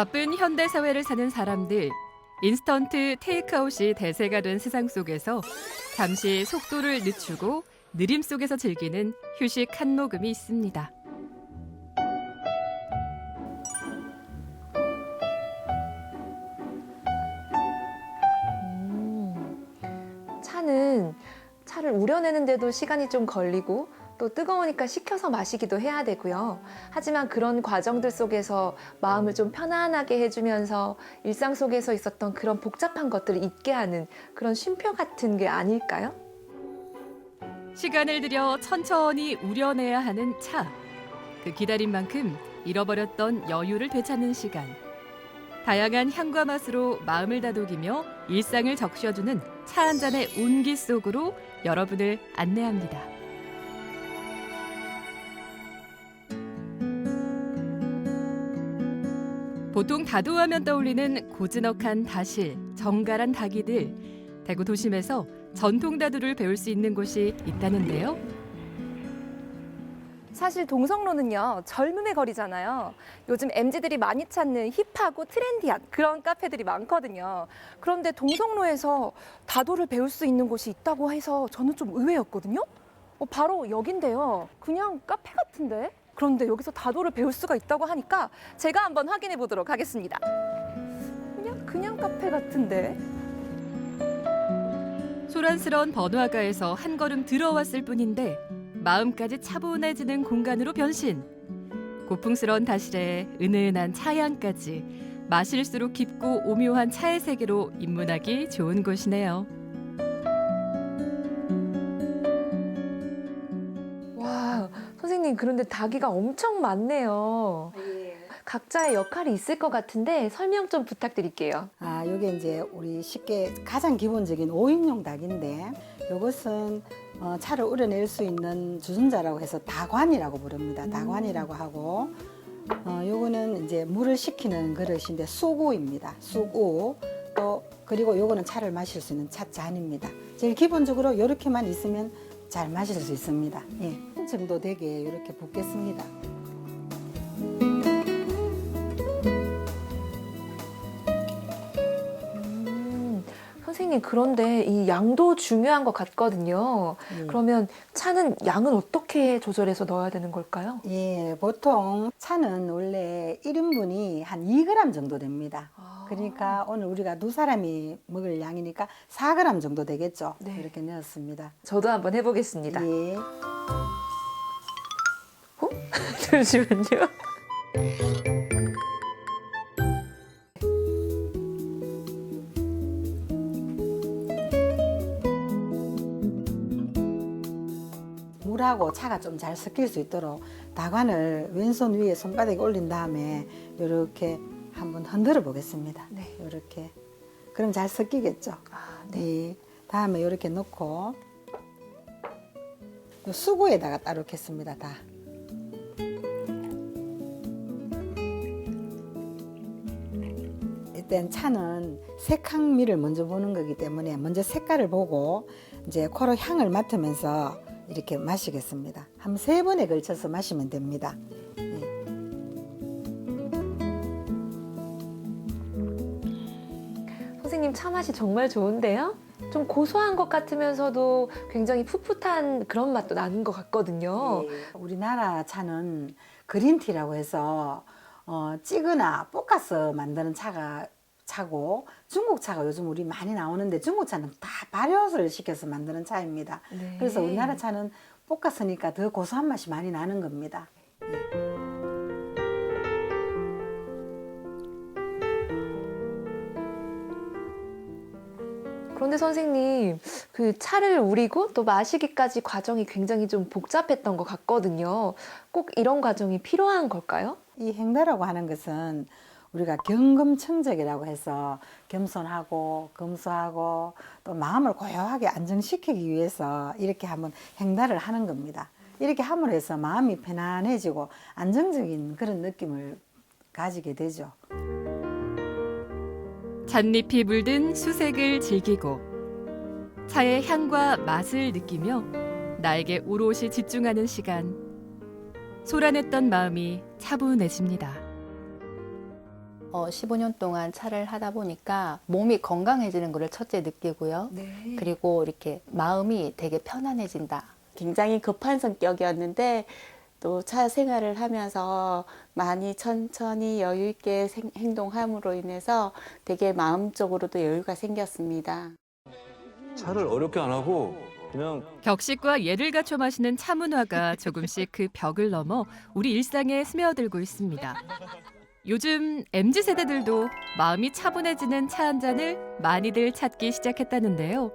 바쁜 현대 사회를 사는 사람들, 인스턴트 테이크아웃이 대세가 된 세상 속에서 잠시 속도를 늦추고 느림 속에서 즐기는 휴식 한 모금이 있습니다. 음, 차는 차를 우려내는데도 시간이 좀 걸리고 또 뜨거우니까 식혀서 마시기도 해야 되고요. 하지만 그런 과정들 속에서 마음을 좀 편안하게 해주면서 일상 속에서 있었던 그런 복잡한 것들을 잊게 하는 그런 쉼표 같은 게 아닐까요? 시간을 들여 천천히 우려내야 하는 차. 그 기다린 만큼 잃어버렸던 여유를 되찾는 시간. 다양한 향과 맛으로 마음을 다독이며 일상을 적셔주는 차 한 잔의 온기 속으로 여러분을 안내합니다. 보통 다도하면 떠올리는 고즈넉한 다실, 정갈한 닭이들. 대구 도심에서 전통 다두를 배울 수 있는 곳이 있다는데요. 사실 동성로는요 젊음의 거리잖아요. 요즘 MZ들이 많이 찾는 힙하고 트렌디한 그런 카페들이 많거든요. 그런데 동성로에서 다도를 배울 수 있는 곳이 있다고 해서 저는 좀 의외였거든요. 어, 바로 여긴데요. 그냥 카페 같은데. 그런데 여기서 다도를 배울 수가 있다고 하니까 제가 한번 확인해 보도록 하겠습니다. 그냥 그냥 카페 같은데. 소란스러운 번화가에서 한 걸음 들어왔을 뿐인데 마음까지 차분해지는 공간으로 변신. 고풍스러운 다실에 은은한 차향까지 마실수록 깊고 오묘한 차의 세계로 입문하기 좋은 곳이네요. 선생님, 그런데 닭이가 엄청 많네요. 각자의 역할이 있을 것 같은데 설명 좀 부탁드릴게요. 아, 요게 이제 우리 쉽게 가장 기본적인 5인용 닭인데 요것은 어, 차를 우려낼 수 있는 주전자라고 해서 다관이라고 부릅니다. 다관이라고 하고 어, 요거는 이제 물을 식히는 그릇인데 수구입니다. 수구 또 그리고 요거는 차를 마실 수 있는 찻잔입니다. 제일 기본적으로 요렇게만 있으면 잘 마실 수 있습니다. 예. 한 정도 되게 이렇게 붓겠습니다. 음, 선생님, 그런데 이 양도 중요한 것 같거든요. 예. 그러면 차는 양은 어떻게 조절해서 넣어야 되는 걸까요? 예, 보통 차는 원래 1인분이 한 2g 정도 됩니다. 그러니까 오늘 우리가 두 사람이 먹을 양이니까 4g 정도 되겠죠. 네. 이렇게 넣었습니다. 저도 한번 해보겠습니다. 예. 잠시만요. 물하고 차가 좀 잘 섞일 수 있도록 다관을 왼손 위에 손바닥에 올린 다음에 이렇게 한번 흔들어 보겠습니다. 네. 이렇게. 그럼 잘 섞이겠죠. 아, 네. 다음에 이렇게 넣고 요 수구에다가 따로 겠습니다. 다. 일단 차는 색향미를 먼저 보는 거기 때문에 먼저 색깔을 보고 이제 코로 향을 맡으면서 이렇게 마시겠습니다. 한 세 번에 걸쳐서 마시면 됩니다. 선생님 차 맛이 정말 좋은데요? 좀 고소한 것 같으면서도 굉장히 풋풋한 그런 맛도 나는 것 같거든요. 예, 우리나라 차는 그린티라고 해서 어, 찌거나 볶아서 만드는 차가 차고 중국 차가 요즘 우리 많이 나오는데 중국 차는 다 발효를 시켜서 만드는 차입니다. 네. 그래서 우리나라 차는 볶았으니까 더 고소한 맛이 많이 나는 겁니다. 그런데 선생님, 그 차를 우리고 또 마시기까지 과정이 굉장히 좀 복잡했던 것 같거든요. 꼭 이런 과정이 필요한 걸까요? 이 행다라고 하는 것은 우리가 경금청적이라고 해서 겸손하고 검소하고 또 마음을 고요하게 안정시키기 위해서 이렇게 한번 행다를 하는 겁니다. 이렇게 함으로 해서 마음이 편안해지고 안정적인 그런 느낌을 가지게 되죠. 잣잎이 물든 수색을 즐기고 차의 향과 맛을 느끼며 나에게 오롯이 집중하는 시간. 소란했던 마음이 차분해집니다. 어, 15년 동안 차를 하다 보니까 몸이 건강해지는 것을 첫째 느끼고요. 네. 그리고 이렇게 마음이 되게 편안해진다. 굉장히 급한 성격이었는데 또 차 생활을 하면서 많이 천천히 여유 있게 생- 행동함으로 인해서 되게 마음적으로도 여유가 생겼습니다. 차를 어렵게 안 하고 그냥 격식과 예를 갖춰 마시는 차 문화가 조금씩 그 벽을 넘어 우리 일상에 스며들고 있습니다. 요즘 MZ 세대들도 마음이 차분해지는 차 한 잔을 많이들 찾기 시작했다는데요.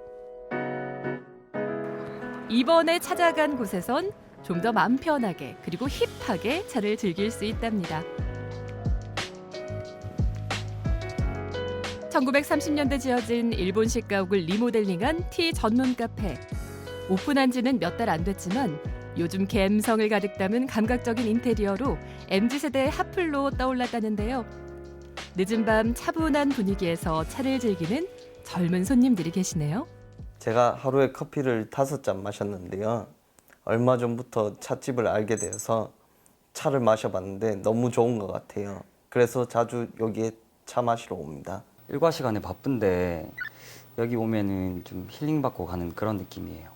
이번에 찾아간 곳에선 좀더 마음 편하게 그리고 힙하게 차를 즐길 수 있답니다. 1930년대 지어진 일본식 가옥을 리모델링한 티 전문 카페. 오픈한 지는 몇 달 안 됐지만 요즘 감성을 가득 담은 감각적인 인테리어로 MZ세대의 핫플로 떠올랐다는데요. 늦은 밤 차분한 분위기에서 차를 즐기는 젊은 손님들이 계시네요. 제가 하루에 커피를 다섯 잔 마셨는데요. 얼마 전부터 찻집을 알게 되어서 차를 마셔봤는데 너무 좋은 것 같아요. 그래서 자주 여기에 차 마시러 옵니다. 일과 시간에 바쁜데 여기 오면은 좀 힐링 받고 가는 그런 느낌이에요.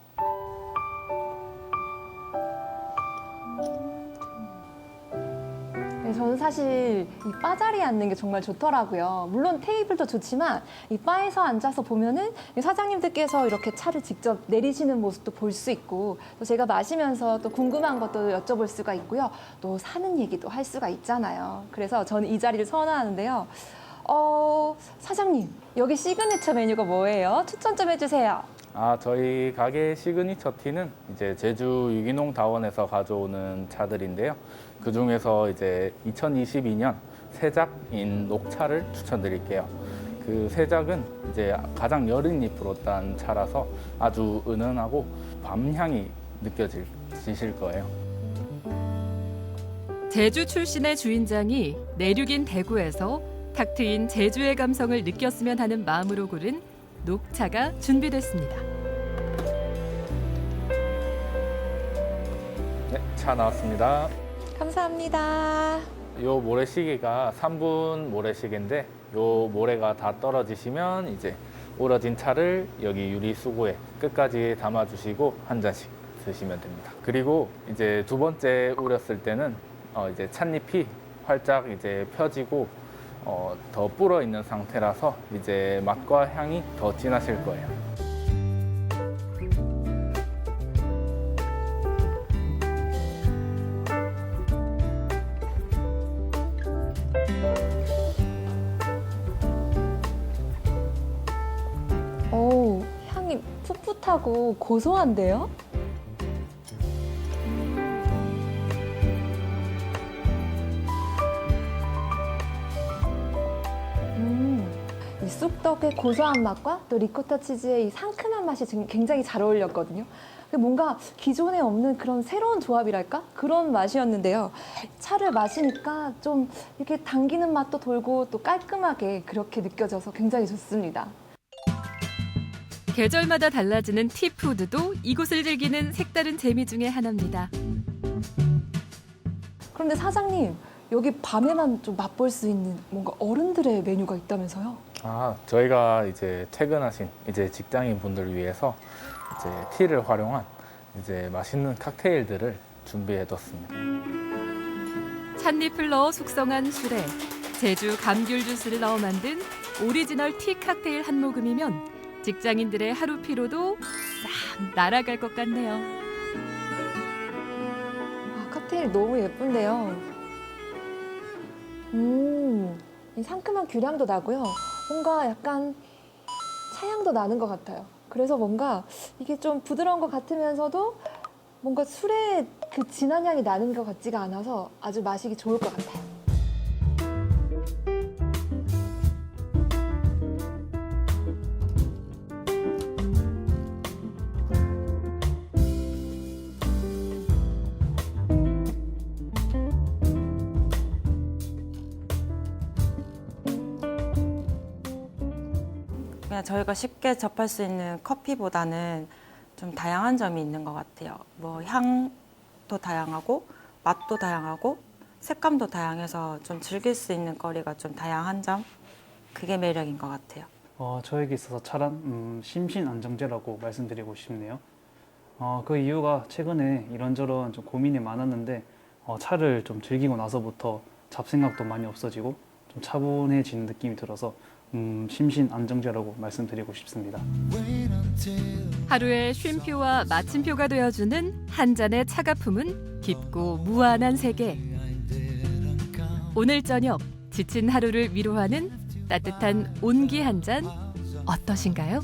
저는 사실 이 바 자리에 앉는 게 정말 좋더라고요. 물론 테이블도 좋지만 이 바에서 앉아서 보면은 이 사장님들께서 이렇게 차를 직접 내리시는 모습도 볼 수 있고 또 제가 마시면서 또 궁금한 것도 여쭤볼 수가 있고요. 또 사는 얘기도 할 수가 있잖아요. 그래서 저는 이 자리를 선호하는데요. 어, 사장님, 여기 시그니처 메뉴가 뭐예요? 추천 좀 해주세요. 아, 저희 가게 시그니처 티는 이제 제주 유기농 다원에서 가져오는 차들인데요. 그 중에서 이제 2022년 새작인 녹차를 추천드릴게요. 그 새작은 이제 가장 여린 잎으로 딴 차라서 아주 은은하고 밤향이 느껴지실 거예요. 제주 출신의 주인장이 내륙인 대구에서 탁 트인 제주의 감성을 느꼈으면 하는 마음으로 고른 녹차가 준비됐습니다. 네, 차 나왔습니다. 감사합니다. 요 모래시계가 3분 모래시계인데 요 모래가 다 떨어지시면 이제 우러진 차를 여기 유리 수고에 끝까지 담아 주시고 한 잔씩 드시면 됩니다. 그리고 이제 두 번째 우렸을 때는 어 이제 찻잎이 활짝 이제 펴지고 어 더 불어 있는 상태라서 이제 맛과 향이 더 진하실 거예요. 오, 향이 풋풋하고 고소한데요? 음, 이 쑥떡의 고소한 맛과 또 리코타 치즈의 이 상큼한 맛이 굉장히 잘 어울렸거든요. 뭔가 기존에 없는 그런 새로운 조합이랄까? 그런 맛이었는데요. 차를 마시니까 좀 이렇게 당기는 맛도 돌고 또 깔끔하게 그렇게 느껴져서 굉장히 좋습니다. 계절마다 달라지는 티푸드도 이곳을 즐기는 색다른 재미 중의 하나입니다. 그런데 사장님, 여기 밤에만 좀 맛볼 수 있는 뭔가 어른들의 메뉴가 있다면서요? 아, 저희가 이제 퇴근하신 이제 직장인 분들을 위해서 이제 티를 활용한 이제 맛있는 칵테일들을 준비해뒀습니다. 찻잎을 넣어 숙성한 술에 제주 감귤 주스를 넣어 만든 오리지널 티 칵테일 한 모금이면 직장인들의 하루 피로도 싹 날아갈 것 같네요. 아, 칵테일 너무 예쁜데요. 음, 이 상큼한 귤향도 나고요. 뭔가 약간 차향도 나는 것 같아요. 그래서 뭔가 이게 좀 부드러운 것 같으면서도 뭔가 술의 그 진한 향이 나는 것 같지가 않아서 아주 마시기 좋을 것 같아요. 저희가 쉽게 접할 수 있는 커피보다는 좀 다양한 점이 있는 것 같아요. 뭐 향도 다양하고 맛도 다양하고 색감도 다양해서 좀 즐길 수 있는 거리가 좀 다양한 점 그게 매력인 것 같아요. 어, 저에게 있어서 차란 음, 심신 안정제라고 말씀드리고 싶네요. 어, 그 이유가 최근에 이런저런 좀 고민이 많았는데 어, 차를 좀 즐기고 나서부터 잡생각도 많이 없어지고 좀 차분해지는 느낌이 들어서 음, 심신 안정제라고 말씀드리고 싶습니다. 하루의 쉼표와 마침표가 되어주는 한 잔의 차가품은 깊고 무한한 세계. 오늘 저녁 지친 하루를 위로하는 따뜻한 온기 한 잔 어떠신가요?